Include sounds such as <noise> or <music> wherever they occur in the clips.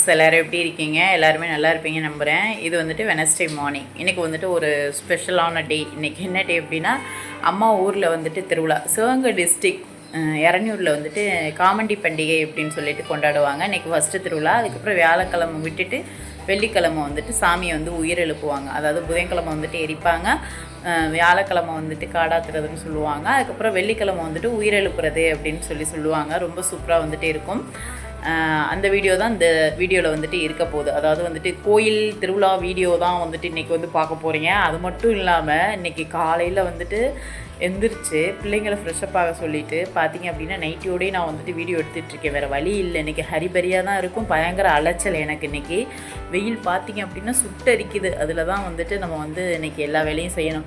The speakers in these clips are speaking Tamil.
ஹலோ ஃப்ரெண்ட்ஸ் எல்லோரும் எப்படி இருக்கீங்க? எல்லாருமே நல்லா இருப்பீங்க நம்புகிறேன் இது வந்துட்டு வெனஸ்டே மார்னிங் இன்றைக்கி வந்துட்டு ஒரு ஸ்பெஷலான டே இன்றைக்கி என்ன டே அப்படின்னா அம்மா ஊரில் வந்துட்டு திருவிழா. சிவகங்கை டிஸ்ட்ரிக் இரநூரில் வந்துட்டு காமண்டி பண்டிகை அப்படின்னு சொல்லிட்டு கொண்டாடுவாங்க. இன்றைக்கி ஃபஸ்ட்டு திருவிழா. அதுக்கப்புறம் வியாழக்கிழமை விட்டுட்டு வெள்ளிக்கிழமை வந்துட்டு சாமியை வந்து உயிர் எழுப்புவாங்க. அதாவது புதன்கிழமை வந்துட்டு எரிப்பாங்க. வியாழக்கிழமை வந்துட்டு காடாத்துறதுன்னு சொல்லுவாங்க. அதுக்கப்புறம் வெள்ளிக்கிழமை வந்துட்டு உயிர் எழுப்புறது அப்படின்னு சொல்லி சொல்லுவாங்க. ரொம்ப சூப்பராக வந்துட்டு இருக்கும். அந்த வீடியோ தான் இந்த வீடியோவில் வந்துட்டு இருக்க போகுது. அதாவது வந்துட்டு கோயில் திருவிழா வீடியோ தான் வந்துட்டு இன்றைக்கி வந்து பார்க்க போகிறீங்க அது மட்டும் இல்லாமல் இன்றைக்கி காலையில் வந்துட்டு எந்திரிச்சு பிள்ளைங்களை ஃப்ரெஷ்அப் ஆக சொல்லிட்டு பார்த்தீங்க அப்படின்னா நைட்டியோடய நான் வந்துட்டு வீடியோ எடுத்துகிட்ருக்கேன் வேறு வழி இல்லை. இன்றைக்கி ஹரிபரியாக தான் இருக்கும். பயங்கர அலைச்சல் எனக்கு இன்றைக்கி வெயில் பார்த்தீங்க அப்படின்னா சுட்டரிக்குது. அதில் தான் வந்துட்டு நம்ம வந்து இன்றைக்கி எல்லா வேலையும் செய்யணும்.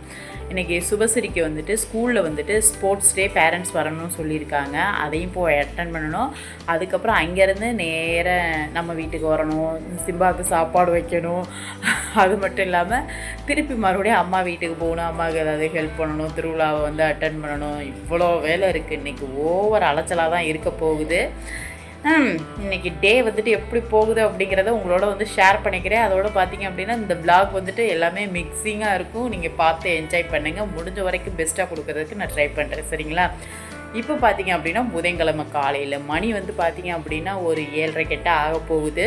இன்றைக்கி சுபசிரிக்கு வந்துட்டு ஸ்கூலில் வந்துட்டு ஸ்போர்ட்ஸ் டே பேரண்ட்ஸ் வரணும்னு சொல்லியிருக்காங்க. அதையும் போய் அட்டன் பண்ணணும். அதுக்கப்புறம் அங்கேருந்து நேர நம்ம வீட்டுக்கு வரணும். சிம்பாவுக்கு சாப்பாடு வைக்கணும். <laughs> அது மட்டும் இல்லாமல் திருப்பி மறுபடியும் அம்மா வீட்டுக்கு போகணும். அம்மாவுக்கு ஏதாவது ஹெல்ப் பண்ணணும். திருவிழாவை வந்து அட்டன் பண்ணணும். இவ்வளோ வேலை இருக்குது இன்றைக்கி ஓவர் அலைச்சலாக தான் இருக்க போகுது. இன்னைக்கு டே வந்துட்டு எப்படி போகுது அப்படிங்கிறத உங்களோட வந்து ஷேர் பண்ணிக்கிறேன். அதோட பார்த்தீங்க அப்படின்னா இந்த பிளாக் வந்துட்டு எல்லாமே மிக்சிங்காக இருக்கும். நீங்கள் பார்த்து என்ஜாய் பண்ணுங்கள் முடிஞ்ச வரைக்கும் பெஸ்ட்டாக கொடுக்கறதுக்கு நான் ட்ரை பண்ணுறேன் சரிங்களா? இப்போ பார்த்தீங்க அப்படின்னா புதன்கிழமை காலையில் மணி வந்து பார்த்தீங்க அப்படின்னா ஒரு ஏழரை கெட்ட ஆக போகுது.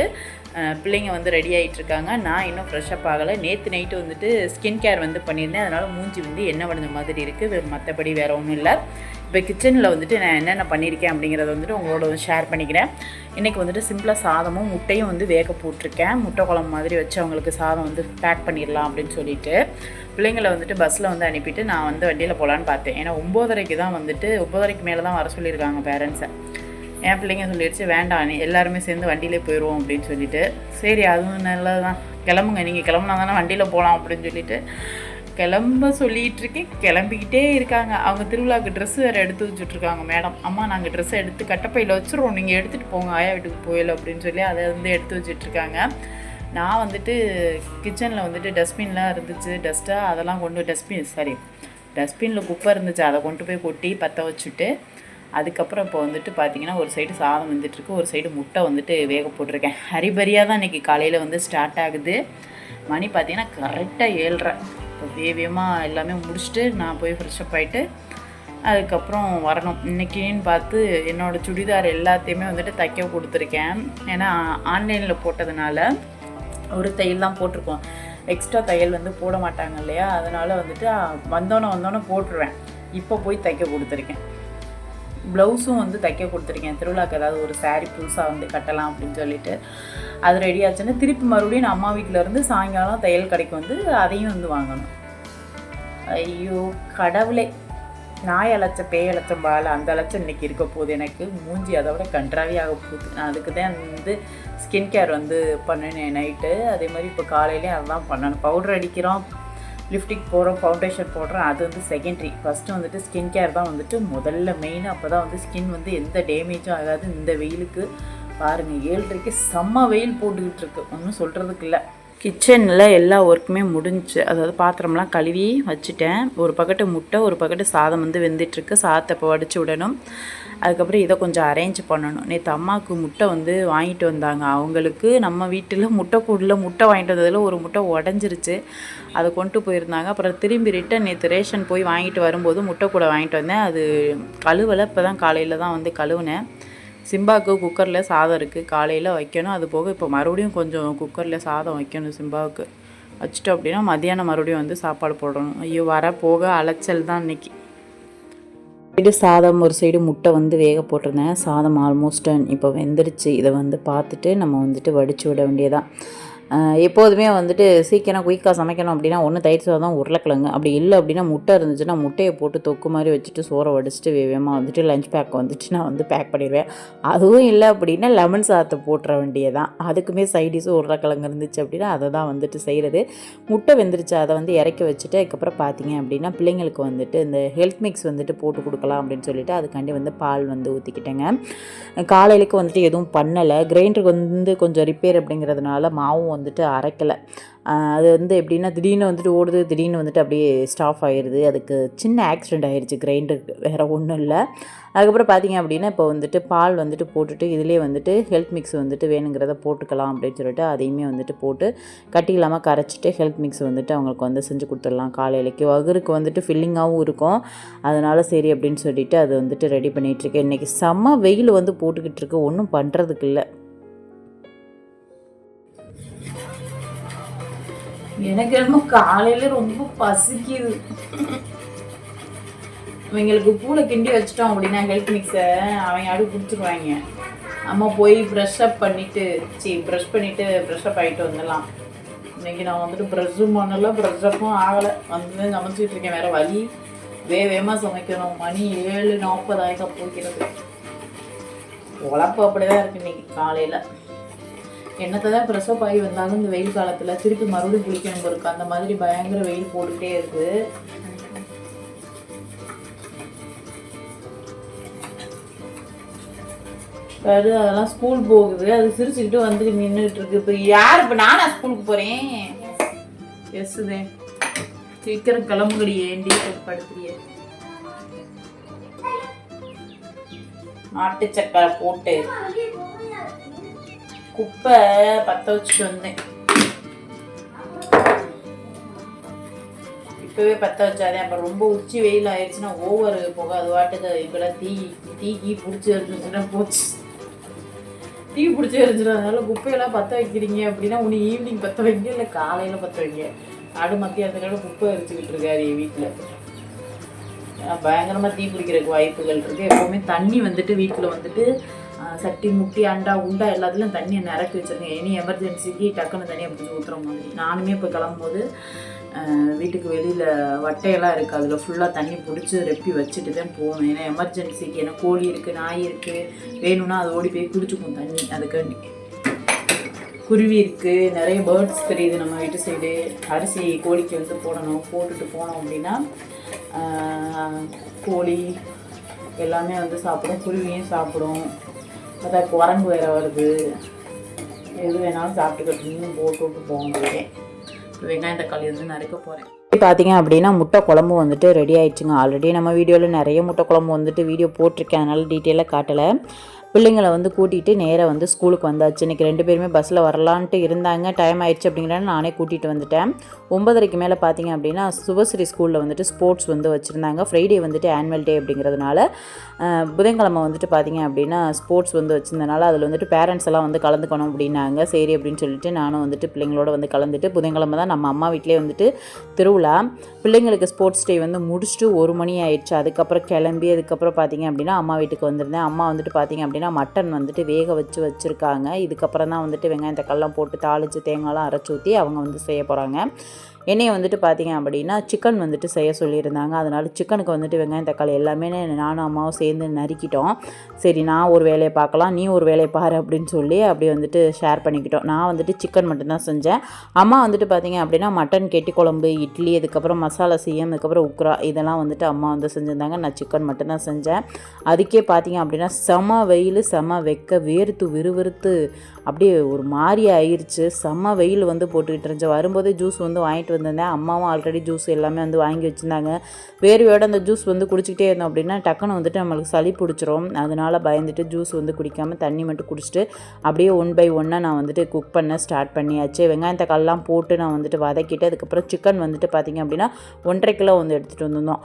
பிள்ளைங்க வந்து ரெடி ஆகிட்டு இருக்காங்க. நான் இன்னும் ஃப்ரெஷ்ஷப் ஆகலை. நேற்று நைட்டு வந்துட்டு ஸ்கின் கேர் வந்து பண்ணியிருந்தேன். அதனால் மூஞ்சி வந்து என்ன வடிஞ்ச மாதிரி இருக்குது மற்றபடி வேறு ஒன்றும் இல்லை. இப்போ கிச்சனில் வந்துட்டு நான் என்னென்ன பண்ணியிருக்கேன் அப்படிங்கிறத வந்துட்டு உங்களோட வந்து ஷேர் பண்ணிக்கிறேன். இன்றைக்கி வந்துட்டு சிம்பிளாக சாதமும் முட்டையும் வந்து வேக போட்டிருக்கேன். முட்டை குழம்பு மாதிரி வச்சு அவங்களுக்கு சாதம் வந்து பேக் பண்ணிடலாம் அப்படின்னு சொல்லிட்டு பிள்ளைங்களை வந்துட்டு பஸ்ஸில் வந்து அனுப்பிட்டு நான் வந்து வண்டியில் போகலான்னு பார்த்தேன். ஏன்னா ஒம்போதரைக்கு தான் வந்துட்டு ஒம்போதரைக்கு மேலே தான் வர சொல்லியிருக்காங்க பேரண்ட்ஸை என் பிள்ளைங்க சொல்லிடுச்சு வேண்டாம் எல்லாருமே சேர்ந்து வண்டியிலே போயிடுவோம் அப்படின்னு சொல்லிட்டு. சரி அதுவும் நல்லது தான் கிளம்புங்க. நீங்கள் கிளம்புனா தானே வண்டியில் போகலாம் அப்படின்னு சொல்லிட்டு கிளம்ப சொல்லிட்டு இருக்கேன் கிளம்பிக்கிட்டே இருக்காங்க. அவங்க திருவிழாவுக்கு ட்ரெஸ் வேறு எடுத்து வச்சுட்ருக்காங்க மேடம் அம்மா நாங்கள் ட்ரெஸ்ஸை எடுத்து கட்டப்பையில் வச்சுருவோம். நீங்கள் எடுத்துகிட்டு போங்க. ஆயா வீட்டுக்கு போயில அப்படின்னு சொல்லி அதை வந்து எடுத்து வச்சிட்ருக்காங்க. நான் வந்துட்டு கிச்சனில் வந்துட்டு டஸ்ட்பின்லாம் இருந்துச்சு. டஸ்ட்டாக அதெல்லாம் கொண்டு டஸ்ட்பின் சாரி டஸ்ட்பினில் குப்பை இருந்துச்சு. அதை கொண்டு போய் கொட்டி பற்ற வச்சுட்டு அதுக்கப்புறம் இப்போ வந்துட்டு பார்த்தீங்கன்னா ஒரு சைடு சாதம் வந்துட்டுருக்கு ஒரு சைடு முட்டை வந்துட்டு வேக போட்டிருக்கேன். ஹரிபரியாக தான் இன்றைக்கி காலையில் வந்து ஸ்டார்ட் ஆகுது. மணி பார்த்தீங்கன்னா கரெக்டாக ஏழ்ரை. இப்போ வேவியமாக எல்லாமே முடிச்சுட்டு நான் போய் ஃப்ரெஷ்அப் ஆகிட்டு அதுக்கப்புறம் வரணும். இன்றைக்கின்னு பார்த்து என்னோடய சுடிதார் எல்லாத்தையுமே வந்துட்டு தைக்க கொடுத்துருக்கேன். ஏன்னா ஆன்லைனில் போட்டதுனால ஒரு தையல் தான் போட்டிருக்கோம். எக்ஸ்ட்ரா தையல் வந்து போட மாட்டாங்க இல்லையா? அதனால் வந்துட்டு வந்தோன்னே வந்தோன்னே போட்டுருவேன். இப்போ போய் தைக்க கொடுத்துருக்கேன். ப்ளவுஸும் வந்து தைக்க கொடுத்துருக்கேன். திருவிழாக்கு ஏதாவது ஒரு saree புதுசாக வந்து கட்டலாம் அப்படின்னு சொல்லிட்டு. அது ரெடி ஆச்சுன்னா திருப்பி மறுபடியும் நான் அம்மா வீட்டிலேருந்து சாயங்காலம் தையல் கடைக்கு வந்து அதையும் வந்து வாங்கணும். ஐயோ கடவுளே. நாய் அழைச்ச பேய் அழைச்சம் பால் அந்த அழைச்சம் இன்றைக்கி இருக்க போகுது. எனக்கு மூஞ்சி அதை விட கன்றாவே ஆக போகுது. நான் அதுக்கு தான் வந்து ஸ்கின் கேர் வந்து பண்ணினேன் நைட்டு அதே மாதிரி இப்போ காலையிலேயும் அதுதான் பண்ணணும். பவுடர் அடிக்கிறோம் லிப்டிக் போடுறோம் ஃபவுண்டேஷன் போடுறோம். அது வந்து செகண்ட்ரி ஃபஸ்ட்டு வந்துட்டு ஸ்கின் கேர் தான் வந்துட்டு முதல்ல மெயின் அப்போ தான் வந்து ஸ்கின் வந்து எந்த டேமேஜும் ஆகாது. இந்த வெயிலுக்கு பாருங்கள் ஏழரைக்கு செம்ம வெயில் போட்டுக்கிட்டு இருக்கு. ஒன்றும் சொல்கிறதுக்கு இல்லை. கிச்சனில் எல்லா ஒர்க்குமே முடிஞ்சுச்சு அதாவது பாத்திரம்லாம் கழுவி வச்சுட்டேன். ஒரு பக்கெட்டு முட்டை ஒரு பக்கெட்டு சாதம் வந்து வெந்துட்டுருக்கு. சாதத்தை இப்போ வடித்து விடணும். அதுக்கப்புறம் இதை கொஞ்சம் அரேஞ்ச் பண்ணணும். நேற்று அம்மாவுக்கு முட்டை வந்து வாங்கிட்டு வந்தாங்க. அவங்களுக்கு நம்ம வீட்டில் முட்டை கூடில் முட்டை வாங்கிட்டு வந்ததில் ஒரு முட்டை உடஞ்சிருச்சு. அதை கொண்டு போயிருந்தாங்க. அப்புறம் திரும்பி ரிட்டன் நேற்று ரேஷன் போய் வாங்கிட்டு வரும்போது முட்டை கூட வாங்கிட்டு வந்தேன். அது கழுவலை. இப்போ தான் காலையில் தான் வந்து கழுவுனேன். சிம்பாவுக்கு குக்கரில் சாதம் இருக்குது காலையில் வைக்கணும். அது போக இப்போ மறுபடியும் கொஞ்சம் குக்கரில் சாதம் வைக்கணும் சிம்பாவுக்கு. வச்சுட்டோம் அப்படின்னா மதியானம் மறுபடியும் வந்து சாப்பாடு போடணும். ஐயோ வர போக அலைச்சல் தான் இன்றைக்கி சைடு சாதம் ஒரு சைடு முட்டை வந்து வேக போட்டிருந்தேன். சாதம் ஆல்மோஸ்ட் இப்போ வெந்துருச்சு. இதை வந்து பார்த்துட்டு நம்ம வந்துட்டு வடித்து விட வேண்டியதான் எப்போதுமே வந்துட்டு சீக்கிரம் குயிக்காக சமைக்கணும் அப்படின்னா ஒன்று தயிர் சாதம் உருளைக்கிழங்கு. அப்படி இல்லை அப்படின்னா முட்டை இருந்துச்சுன்னா முட்டையை போட்டு தொக்கு மாதிரி வச்சுட்டு சோறை வடிச்சிட்டு வேகமாக வந்துட்டு லஞ்ச் பேக் வந்துட்டு நான் வந்து பேக் பண்ணிடுவேன். அதுவும் இல்லை அப்படின்னா லெமன் சாதத்தை போட்டுற வேண்டியதான் அதுக்குமே சைடிஸும் உருளைக்கிழங்கு இருந்துச்சு அப்படின்னா அதை தான் வந்துட்டு செய்கிறது முட்டை வெந்துருச்சு அதை வந்து இறக்கி வச்சுட்டு அதுக்கப்புறம் பார்த்தீங்க அப்படின்னா பிள்ளைங்களுக்கு வந்துட்டு இந்த ஹெல்த் மிக்ஸ் வந்துட்டு போட்டு கொடுக்கலாம் அப்படின்னு சொல்லிட்டு அதுக்காண்டி வந்து பால் வந்து ஊற்றிக்கிட்டேங்க காலையிலுக்கு வந்துட்டு எதுவும் பண்ணலை. கிரைண்டருக்கு வந்து கொஞ்சம் ரிப்பேர் அப்படிங்கிறதுனால மாவும் வந்துட்டு அரைக்கலை. அது வந்து எப்படின்னா திடீர்னு வந்துட்டு ஓடுது திடீர்னு வந்துட்டு அப்படியே ஸ்டாஃப் ஆயிடுது அதுக்கு சின்ன ஆக்சிடெண்ட் ஆயிடுச்சு கிரைண்டருக்கு வேறு ஒன்றும் இல்லை. அதுக்கப்புறம் பார்த்தீங்க அப்படின்னா இப்போ வந்துட்டு பால் வந்துட்டு போட்டுட்டு இதிலே வந்துட்டு ஹெல்த் மிக்ஸ் வந்துட்டு வேணுங்கிறத போட்டுக்கலாம் அப்படின்னு சொல்லிட்டு அதையுமே வந்துட்டு போட்டு கட்டி இல்லாமல் கரைச்சிட்டு ஹெல்த் மிக்ஸ் வந்துட்டு அவங்களுக்கு வந்து செஞ்சு கொடுத்துடலாம். காலையிலைக்கு வகுருக்கு வந்துட்டு ஃபில்லிங்காகவும் இருக்கும். அதனால் சரி அப்படின்னு சொல்லிட்டு அது வந்துட்டு ரெடி பண்ணிகிட்ருக்கேன் இன்றைக்கி செம்ம வெயில் வந்து போட்டுக்கிட்டு இருக்கு. ஒன்றும் பண்ணுறதுக்கு இல்லை. எனக்கு என்னமோ காலையில் ரொம்ப பசிக்குது. இவங்களுக்கு பூளை கிண்டி வச்சிட்டோம் அப்படின்னா ஹெல்த் மிக்ஸை அவங்க அடு கொடுத்துருவாங்க. அம்மா போய் ப்ரெஷ் அப் பண்ணிவிட்டு சரி ப்ரெஷ் பண்ணிவிட்டு ப்ரெஷ் அப் ஆகிட்டு வந்துடலாம். இன்னைக்கு நான் வந்துட்டு ப்ரெஷ்ஷும் பண்ணல ப்ரெஷ் அப்பும் ஆகலை. வந்து சமைச்சிட்டு இருக்கேன் வேறு வழி. வே வேகமாக சமைக்கணும். மணி ஏழு நாற்பதாயிரம் போய்க்கிறது. உழப்பு அப்படிதான் இருக்கு இன்னைக்கு காலையில். என்னத்தை தான் ப்ரெஸ்அப் ஆகி வந்தாலும் இந்த வெயில் காலத்தில் திருப்பி மறுபடியும் குளிக்கணும் இருக்கு அந்த மாதிரி பயங்கர வெயில் போட்டுகிட்டே இருக்கு. அது அதெல்லாம் ஸ்கூல் போகுது. அது சிரிச்சுக்கிட்டு வந்துட்டு நின்றுட்டு இருக்கு. இப்போ யார் இப்போ நானா ஸ்கூலுக்கு போகிறேன் எஸ்தே சீக்கிரம் கிளம்புகடி ஏண்டி படுத்துறிய? நாட்டு சக்கரை போட்டு. குப்பை பற்ற வச்சுட்டு வந்தேன். இப்போவே பற்ற வச்சாதே. அப்புறம் ரொம்ப உச்சி வெயில் ஆயிடுச்சுன்னா ஓவர் போக. அது வாட்டுக்கு இப்போலாம் தீ தீ கீ பிடிச்சி இருந்துச்சுன்னா போச்சு. தீ பிடிச்சி எரிஞ்சிடும் அதனால குப்பையெல்லாம் பற்ற வைக்கிறீங்க அப்படின்னா உனி ஈவினிங் பற்ற வைங்க இல்லை காலையில் பற்ற வைங்க. ஆடு மத்தியானத்துக்கான குப்பை எரிச்சுக்கிட்டு இருக்காரு என் வீட்டில். பயங்கரமாக தீ பிடிக்கிறதுக்கு வாய்ப்புகள் இருக்குது எப்போவுமே தண்ணி வந்துட்டு வீட்டில் வந்துட்டு சட்டி முட்டி அண்டா உண்டா எல்லாத்துலையும் தண்ணியை நிரப்பி வச்சுருக்கேன். எனி எமர்ஜென்சிக்கு டக்குன்னு தண்ணியை பிடிச்சி ஊற்றுற மாதிரி. நானுமே இப்போ கிளம்பும்போது வீட்டுக்கு வெளியில் வட்டையெல்லாம் இருக்குது அதில் ஃபுல்லாக தண்ணி பிடிச்சி ரெப்பி வச்சுட்டு தான் போகணும் ஏன்னா எமர்ஜென்சிக்கு ஏன்னா கோழி இருக்குது நாய் இருக்குது வேணும்னா அது ஓடி போய் குடிச்சுக்கும் தண்ணி. அதுக்காண்டி குருவி இருக்குது நிறைய பேர்ட்ஸ் தெரியுது நம்ம வீட்டு சைடு அரிசி கோழிக்கு வந்து போடணும் போட்டுட்டு போனோம் அப்படின்னா கோழி எல்லாமே வந்து சாப்பிடும். குருவியும் சாப்பிடும். அதான் குரங்கு வேற வருது. எது வேணாலும் சாப்பிட்டுக்கிட்டு போட்டு விட்டு போக முடியும் வெங்காயம் தக்காளி வந்து நறுக்க போகிறேன் பார்த்தீங்க அப்படின்னா முட்டை குழம்பு வந்துட்டு ரெடி ஆயிடுச்சுங்க. ஆல்ரெடி நம்ம வீடியோவில் நிறைய முட்டை குழம்பு வந்துட்டு வீடியோ போட்டிருக்கேன். அதனால் டீட்டெயிலாக காட்டலை. பிள்ளைங்களை வந்து கூட்டிகிட்டு நேராக வந்து ஸ்கூலுக்கு வந்தாச்சு. இன்றைக்கி ரெண்டு பேருமே பஸ்ஸில் வரலான்ட்டு இருந்தாங்க. டைம் ஆயிடுச்சு அப்படிங்கிறனால நானே கூட்டிகிட்டு வந்துட்டேன். ஒன்பதரைக்கு மேலே பார்த்தீங்க அப்படின்னா சுபஸ்ரீ ஸ்கூலில் வந்துட்டு ஸ்போர்ட்ஸ் வந்து வச்சுருந்தாங்க. ஃப்ரைடே வந்துட்டு ஆனுவல் டே அப்படிங்கிறதுனால புதன்கிழமை வந்துட்டு பார்த்தீங்க அப்படின்னா ஸ்போர்ட்ஸ் வந்து வச்சுருந்தனால அதில் வந்துட்டு பேரண்ட்ஸ் எல்லாம் வந்து கலந்துக்கணும் அப்படின்னாங்க. சரி அப்படின்னு சொல்லிட்டு நானும் வந்துட்டு பிள்ளைங்களோட வந்து கலந்துட்டு புதன்கிழமை தான் நம்ம அம்மா வீட்டிலே வந்துட்டு திருவிழா. பிள்ளைங்களுக்கு ஸ்போர்ட்ஸ் டே வந்து முடிச்சுட்டு ஒரு மணி ஆயிடுச்சு. அதுக்கப்புறம் கிளம்பி அதுக்கப்புறம் பார்த்தீங்க அப்படின்னா அம்மா வீட்டுக்கு வந்திருந்தேன். அம்மா வந்துட்டு பார்த்தீங்க அப்படின்னா மட்டன் வந்துட்டு வேக வச்சு வச்சுருக்காங்க. இதுக்கப்புறம் தான் வந்துட்டு வெங்காயம் தக்காளிலாம் போட்டு தாளித்து தேங்காய்லாம் அரைச்சி ஊற்றி அவங்க வந்து செய்ய போகிறாங்க என்னையை வந்துட்டு பார்த்தீங்க அப்படின்னா சிக்கன் வந்துட்டு செய்ய சொல்லியிருந்தாங்க. அதனால் சிக்கனுக்கு வந்துட்டு வெங்காயம் தக்காளி எல்லாமே நானும் அம்மாவும் சேர்ந்து நறுக்கிட்டோம். சரி நான் ஒரு வேலையை பார்க்கலாம் நீ ஒரு வேலையை பாரு அப்படின்னு சொல்லி அப்படியே வந்துட்டு ஷேர் பண்ணிக்கிட்டோம். நான் வந்துட்டு சிக்கன் மட்டும்தான் செஞ்சேன். அம்மா வந்துட்டு பார்த்தீங்க அப்படின்னா மட்டன் கெட்டி குழம்பு இட்லி அதுக்கப்புறம் மசாலா சிஎம் அதுக்கப்புறம் உக்ரா இதெல்லாம் வந்துட்டு அம்மா வந்து செஞ்சுருந்தாங்க. நான் சிக்கன் மட்டும்தான் செஞ்சேன். அதுக்கே பார்த்தீங்க அப்படின்னா செம வெயில் செம வெக்க வேர்த்து விறுவிறுத்து அப்படியே ஒரு மாதிரி ஆயிடுச்சு செம வெயில் வந்து போட்டுக்கிட்டு இருந்துச்சு. வரும்போதே ஜூஸ் வந்து வாங்கிட்டு வந்திருந்தேன் அம்மாவும் ஆல்ரெடி ஜூஸ் எல்லாமே வந்து வாங்கி வச்சுருந்தாங்க. வேர்வையோட அந்த ஜூஸ் வந்து குடிச்சிக்கிட்டே இருந்தோம் அப்படின்னா டக்குன்னு வந்துட்டு நம்மளுக்கு சளி பிடிச்சிரும். அதனால பயந்துட்டு ஜூஸ் வந்து குடிக்காமல் தண்ணி மட்டும் குடிச்சிட்டு அப்படியே ஒன் பை ஒன்னாக நான் வந்துட்டு குக் பண்ண ஸ்டார்ட் பண்ணியாச்சு. வெங்காயம் தக்காளிலாம் போட்டு நான் வந்துட்டு வதக்கிட்டு அதுக்கப்புறம் சிக்கன் வந்துட்டு பார்த்திங்க அப்படின்னா ஒன்றரை கிலோ வந்து எடுத்துகிட்டு வந்திருந்தோம்.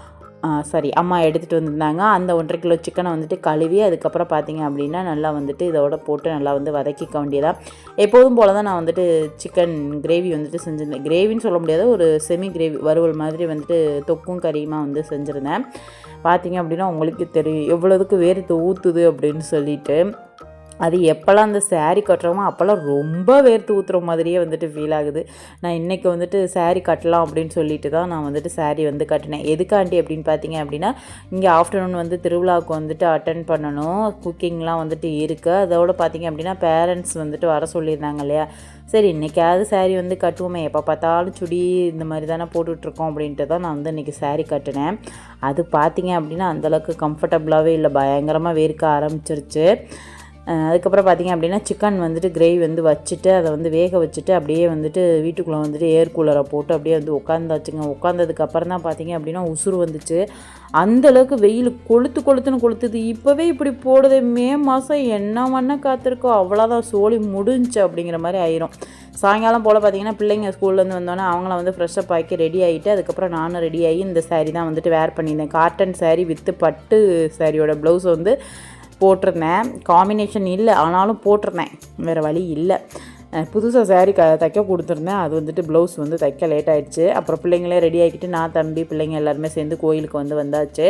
சாரி அம்மா எடுத்துகிட்டு வந்திருந்தாங்க. அந்த ஒன்றரை கிலோ சிக்கனை வந்துட்டு கழுவி அதுக்கப்புறம் பார்த்தீங்க அப்படின்னா நல்லா வந்துட்டு இதோட போட்டு நல்லா வந்து வதக்கிக்க வேண்டியதாக எப்போதும் போல தான் நான் வந்துட்டு சிக்கன் கிரேவி வந்துட்டு செஞ்சுருந்தேன். கிரேவின்னு சொல்ல முடியாது ஒரு செமி கிரேவி வறுவல் மாதிரி வந்துட்டு தொக்கும் கறியுமா வந்து செஞ்சுருந்தேன். பார்த்தீங்க அப்படின்னா உங்களுக்கு தெரியும் எவ்வளோதுக்கு வேறு ஊற்றுது அப்படின்னு சொல்லிட்டு. அது எப்போல்லாம் அந்த சேரீ கட்டுறோமோ அப்போல்லாம் ரொம்ப வேர்த்து ஊற்றுற மாதிரியே வந்துட்டு ஃபீல் ஆகுது. நான் இன்றைக்கி வந்துட்டு சேரீ கட்டலாம் அப்படின்னு சொல்லிட்டு தான் நான் வந்துட்டு சேரீ வந்து கட்டினேன். எதுக்காண்டி அப்படின்னு பார்த்தீங்க அப்படின்னா இங்கே ஆஃப்டர்நூன் வந்து திருவிழாவுக்கு வந்துட்டு அட்டன் பண்ணணும். குக்கிங்லாம் வந்துட்டு இருக்குது அதோட பார்த்தீங்க அப்படின்னா பேரண்ட்ஸ் வந்துட்டு வர சொல்லியிருந்தாங்க இல்லையா? சரி இன்றைக்காவது saree வந்து கட்டுவோமே. எப்போ பார்த்தாலும் சுடி இந்த மாதிரி தானே போட்டுட்ருக்கோம் அப்படின்ட்டு தான் நான் வந்து இன்றைக்கி saree கட்டினேன். அது பார்த்தீங்க அப்படின்னா அந்தளவுக்கு கம்ஃபர்டபுளாகவே இல்லை. பயங்கரமாக வேர்க்க ஆரம்பிச்சிருச்சு. அதுக்கப்புறம் பார்த்தீங்க அப்படின்னா சிக்கன் வந்துட்டு கிரேவி வந்து வச்சுட்டு அதை வந்து வேக வச்சுட்டு அப்படியே வந்துட்டு வீட்டுக்குள்ளே வந்துட்டு ஏர் கூலரை போட்டு அப்படியே வந்து உட்காந்தாச்சுங்க உட்காந்ததுக்கப்புறம் தான் பார்த்தீங்க அப்படின்னா உசுறு வந்துச்சு. அந்த அளவுக்கு வெயில் கொளுத்து கொளுத்துன்னு கொளுத்துது. இப்போவே இப்படி போடுது மே மாதம் என்ன வண்ண காத்திருக்கோ அவ்வளோதான் சோழி முடிஞ்சு அப்படிங்கிற மாதிரி ஆயிரும். சாயங்காலம் போல் பார்த்தீங்கன்னா பிள்ளைங்க ஸ்கூல்லேருந்து வந்தோன்னே அவங்கள வந்து ஃப்ரெஷ்ஷப் ஆக்கி ரெடி ஆகிட்டு அதுக்கப்புறம் நானும் ரெடி ஆகி இந்த saree தான் வந்துட்டு வேர் பண்ணியிருந்தேன். காட்டன் saree வித்து பட்டு சாரியோட ப்ளவுஸ் வந்து போட்டிருந்தேன். காம்பினேஷன் இல்லை ஆனாலும் போட்டிருந்தேன். வேறு வழி இல்லை. புதுசாக saree க தைக்க கொடுத்துருந்தேன். அது வந்துட்டு ப்ளவுஸ் வந்து தைக்க லேட் ஆகிடுச்சு அப்புறம் பிள்ளைங்களே ரெடி ஆகிக்கிட்டு நான் தம்பி பிள்ளைங்க எல்லாருமே சேர்ந்து கோயிலுக்கு வந்து வந்தாச்சு.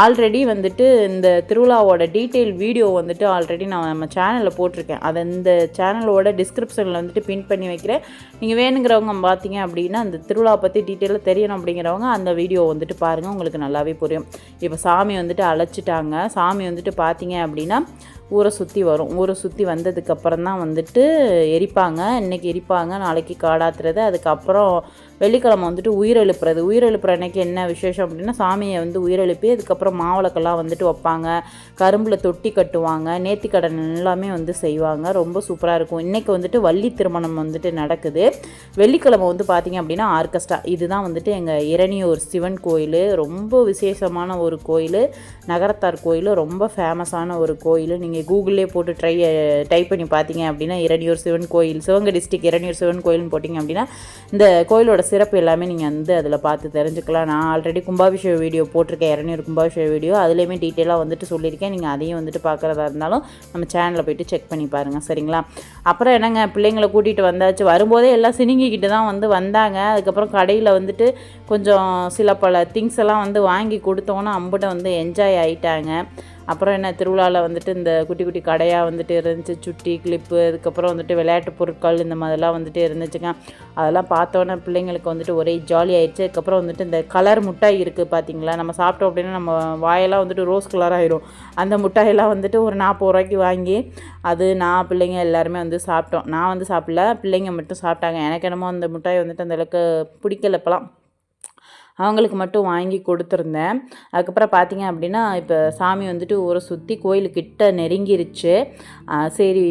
ஆல்ரெடி வந்துட்டு இந்த திருவிழாவோட டீட்டெயில் வீடியோ வந்துட்டு ஆல்ரெடி நான் நம்ம சேனலில் போட்டிருக்கேன். அதை இந்த சேனலோட டிஸ்கிரிப்ஷனில் வந்துட்டு பின் பண்ணி வைக்கிறேன். நீங்கள் வேணுங்கிறவங்க பார்த்தீங்க அப்படின்னா அந்த திருவிழா பற்றி டீட்டெயிலாக தெரியணும் அப்படிங்கிறவங்க அந்த வீடியோ வந்துட்டு பாருங்கள் உங்களுக்கு நல்லாவே புரியும். இப்போ சாமி வந்துட்டு அழைச்சிட்டாங்க. சாமி வந்துட்டு பார்த்தீங்க அப்படின்னா ஊரை சுற்றி வரும். ஊரை சுற்றி வந்ததுக்கப்புறம் தான் வந்துட்டு எரிப்பாங்க. இன்றைக்கி எரிப்பாங்க. நாளைக்கு காடாத்துறது. அதுக்கப்புறம் வெள்ளிக்கிழமை வந்துட்டு உயிரெழுப்புறது உயிரெழுப்புற அன்னைக்கு என்ன விசேஷம் அப்படின்னா சாமியை வந்து உயிரெழுப்பி அதுக்கப்புறம் மாவிளக்கெல்லாம் வந்துட்டு வைப்பாங்க. கரும்பில் தொட்டி கட்டுவாங்க. நேர்த்திக்கடன் எல்லாமே வந்து செய்வாங்க. ரொம்ப சூப்பராக இருக்கும். இன்றைக்கி வந்துட்டு வள்ளி திருமணம் வந்துட்டு நடக்குது. வெள்ளிக்கிழமை வந்து பார்த்திங்க அப்படின்னா ஆர்கெஸ்ட்ரா. இதுதான் வந்துட்டு எங்கள் இரணியூர் சிவன் கோயில். ரொம்ப விசேஷமான ஒரு கோயில். நகரத்தார் கோயில். ரொம்ப ஃபேமஸான ஒரு கோயில். நீங்கள் கூகுளே போட்டு ட்ரை டைப் பண்ணி பார்த்தீங்க அப்படின்னா இரணியூர் சிவன் கோயில் சிவகங்கை டிஸ்ட்ரிக்ட் இரணியூர் சிவன் கோயில்னு போட்டிங்க அப்படின்னா இந்த கோயிலோட சிறப்பு எல்லாமே நீங்கள் வந்து அதில் பார்த்து தெரிஞ்சுக்கலாம். நான் ஆல்ரெடி கும்பாபிஷேக வீடியோ போட்டிருக்கேன். இரநூறு கும்பாபிஷேக வீடியோ. அதுலேயுமே டீட்டெயிலாக வந்துட்டு சொல்லியிருக்கேன். நீங்கள் அதையும் வந்துட்டு பார்க்குறதா இருந்தாலும் நம்ம சேனலில் போயிட்டு செக் பண்ணி பாருங்கள் சரிங்களா? அப்புறம் என்னங்க? பிள்ளைங்களை கூட்டிகிட்டு வந்தாச்சு. வரும்போதே எல்லாம் சினிங்கிக்கிட்டு தான் வந்து வந்தாங்க. அதுக்கப்புறம் கடையில் வந்துட்டு கொஞ்சம் சில பல திங்ஸ் எல்லாம் வந்து வாங்கி கொடுத்தோன்னே அம்புட்ட வந்து என்ஜாய் ஆகிட்டாங்க அப்புறம் என்ன திருவிழாவில் வந்துட்டு இந்த குட்டி குட்டி கடையாக வந்துட்டு இருந்துச்சு சுட்டி கிளிப்பு அதுக்கப்புறம் வந்துட்டு விளையாட்டு பொருட்கள் இந்த மாதிரிலாம் வந்துட்டு இருந்துச்சுங்க. அதெல்லாம் பார்த்தோன்னே பிள்ளைங்களுக்கு வந்துட்டு ஒரே ஜாலி ஆயிடுச்சு. அதுக்கப்புறம் வந்துட்டு இந்த கலர் முட்டாய் இருக்குது பார்த்தீங்களா நம்ம சாப்பிட்டோம் அப்படின்னா நம்ம வாயெல்லாம் வந்துட்டு ரோஸ் கலர் ஆயிரும். அந்த முட்டாயெல்லாம் வந்துட்டு ஒரு நாற்பது ரூபாய்க்கு வாங்கி அது நான் பிள்ளைங்க எல்லாருமே வந்து சாப்பிட்டோம். நான் வந்து சாப்பிடல பிள்ளைங்க மட்டும் சாப்பிட்டாங்க. எனக்கு என்னமோ அந்த முட்டாய் வந்துட்டு அந்த அளவுக்கு பிடிக்கல இப்போலாம். அவங்களுக்கு மட்டும் வாங்கி கொடுத்துருந்தேன். அதுக்கப்புறம் பார்த்தீங்க அப்படின்னா இப்போ சாமி வந்துட்டு ஊரை சுற்றி கோயிலுக்கிட்ட நெருங்கிருச்சு. சரி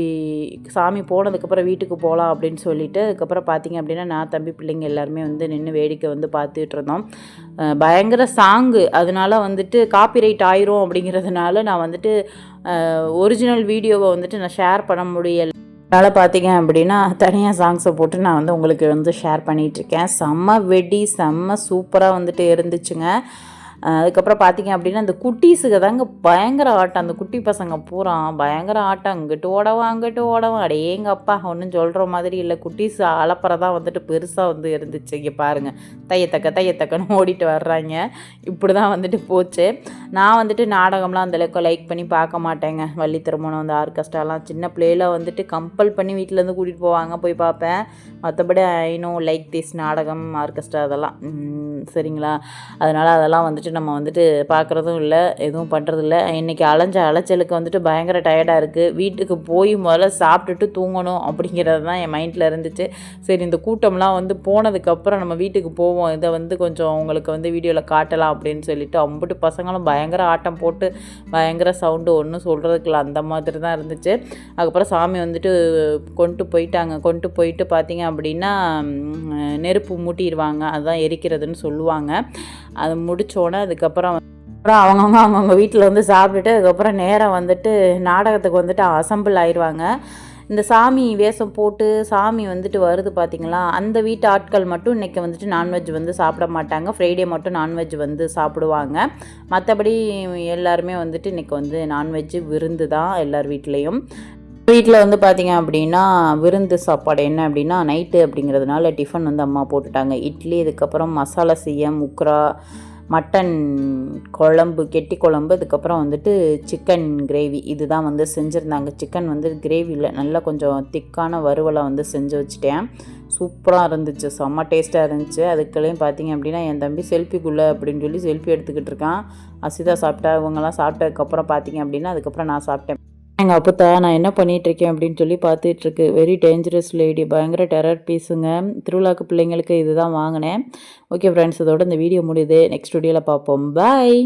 சாமி போனதுக்கப்புறம் வீட்டுக்கு போகலாம் அப்படின்னு சொல்லிட்டு அதுக்கப்புறம் பார்த்தீங்க அப்படின்னா நான் தம்பி பிள்ளைங்க எல்லாருமே வந்து நின்று வேடிக்கை வந்து பார்த்துட்டு இருந்தோம். பயங்கர சாங்கு. அதனால வந்துட்டு காப்பிரைட் ஆயிரும் அப்படிங்கிறதுனால நான் வந்துட்டு ஒரிஜினல் வீடியோவை வந்துட்டு நான் ஷேர் பண்ண முடியல. அதனால் பார்த்தீங்க அப்படின்னா தனியாக சாங்ஸை போட்டு நான் வந்து உங்களுக்கு வந்து ஷேர் பண்ணிகிட்ருக்கேன் செம்ம வெடி செம்ம சூப்பராக வந்துட்டு இருந்துச்சுங்க. அதுக்கப்புறம் பார்த்தீங்க அப்படின்னா இந்த குட்டீஸுக்கு தாங்க பயங்கர ஆட்டம். அந்த குட்டி பசங்க பூரா பயங்கர ஆட்டம். அங்கிட்டு ஓடவும் அங்கிட்டு ஓடவும் அப்பா ஒன்றும் சொல்கிற மாதிரி இல்லை. குட்டீஸ் அலப்புறதான் வந்துட்டு பெருசாக வந்து இருந்துச்சு. இங்கே பாருங்கள் தையத்தக்க தையத்தக்கன்னு <laughs> ஓடிட்டு வர்றாங்க. இப்படி தான் வந்துட்டு போச்சு. நான் வந்துட்டு நாடகம்லாம் அந்தளவுக்கு லைக் பண்ணி பார்க்க மாட்டேங்க. வள்ளி திருமணம் அந்த ஆர்கெஸ்ட்ராலாம் சின்ன பிள்ளையில வந்துட்டு கம்பல் பண்ணி வீட்டிலேருந்து கூட்டிகிட்டு போவாங்க போய் பார்ப்பேன். மற்றபடி ஐநோ லைக் திஸ் நாடகம் ஆர்கெஸ்ட்ரா அதெல்லாம். சரிங்களா? அதனால் அதெல்லாம் வந்துட்டு நம்ம வந்துட்டு பார்க்குறதும் இல்லை எதுவும் பண்ணுறதில்ல இல்லை. இன்றைக்கி அலைஞ்ச அலைச்சலுக்கு வந்துட்டு பயங்கர டயர்டாக இருக்குது வீட்டுக்கு போய் முதல்ல சாப்பிட்டுட்டு தூங்கணும் அப்படிங்கிறது தான் என் மைண்டில் இருந்துச்சு. சரி இந்த கூட்டம்லாம் வந்து போனதுக்கப்புறம் நம்ம வீட்டுக்கு போவோம். இதை வந்து கொஞ்சம் உங்களுக்கு வந்து வீடியோவில் காட்டலாம் அப்படின்னு சொல்லிட்டு அம்புட்டு பசங்களும் பயங்கர ஆட்டம் போட்டு பயங்கர சவுண்டு ஒன்றும் சொல்கிறதுக்கு இல்லை அந்த மாதிரி தான் இருந்துச்சு. அதுக்கப்புறம் சாமி வந்துட்டு கொண்டு போயிட்டாங்க. கொண்டு போயிட்டு பார்த்தீங்க அப்படின்னா நெருப்பு மூட்டிடுவாங்க அதுதான் எரிக்கிறதுன்னு சொல்லுவாங்க. அது முடித்தோடனே அதுக்கப்புறம் அப்புறம் அவங்கவுங்க அவங்கவுங்க வீட்டில் வந்து சாப்பிட்டுட்டு அதுக்கப்புறம் நேரம் வந்துட்டு நாடகத்துக்கு வந்துட்டு அசம்பிள் ஆயிடுவாங்க இந்த சாமி வேஷம் போட்டு சாமி வந்துட்டு வருது பார்த்தீங்களா அந்த வீட்டு ஆட்கள் மட்டும் இன்றைக்கி வந்துட்டு நான்வெஜ் வந்து சாப்பிட மாட்டாங்க. ஃப்ரைடே மட்டும் நான்வெஜ் வந்து சாப்பிடுவாங்க. மற்றபடி எல்லாருமே வந்துட்டு இன்றைக்கி வந்து நான்வெஜ் விருந்து தான் எல்லார் வீட்லேயும். வீட்டில் வந்து பார்த்தீங்க அப்படின்னா விருந்து சாப்பாடு என்ன அப்படின்னா நைட்டு அப்படிங்கிறதுனால டிஃபன் வந்து அம்மா போட்டுட்டாங்க. இட்லி இதுக்கப்புறம் மசாலா சீயம் உக்ரா மட்டன் குழம்பு கெட்டி குழம்பு அதுக்கப்புறம் வந்துட்டு சிக்கன் கிரேவி இதுதான் வந்து செஞ்சுருந்தாங்க. சிக்கன் வந்து கிரேவியில் நல்லா கொஞ்சம் திக்கான வறுவலை வந்து செஞ்சு வச்சுட்டேன். சூப்பராக இருந்துச்சு. செம்ம டேஸ்ட்டாக இருந்துச்சு. அதுக்குள்ளேயும் பார்த்தீங்க அப்படின்னா என் தம்பி செல்ஃபிக்குள்ளே அப்படின்னு சொல்லி செல்ஃபி எடுத்துக்கிட்டு இருக்கான். அசிதா சாப்பிட்டா இவங்கெல்லாம் சாப்பிட்டதுக்கப்புறம் பார்த்தீங்க அப்படின்னா அதுக்கப்புறம் நான் சாப்பிட்டேன். எங்கள் அப்பத்தா நான் என்ன பண்ணிகிட்ருக்கேன் அப்படின்னு சொல்லி பார்த்துட்ருக்கு வெரி டேஞ்சரஸ் லேடி பயங்கர டெரர் பீஸுங்க திருவிழாக்கு பிள்ளைங்களுக்கு இதுதான் வாங்கினேன். ஓகே ஃப்ரெண்ட்ஸ் இதோட இந்த வீடியோ முடியுது. நெக்ஸ்ட் வீடியோவில் பார்ப்போம். பாய்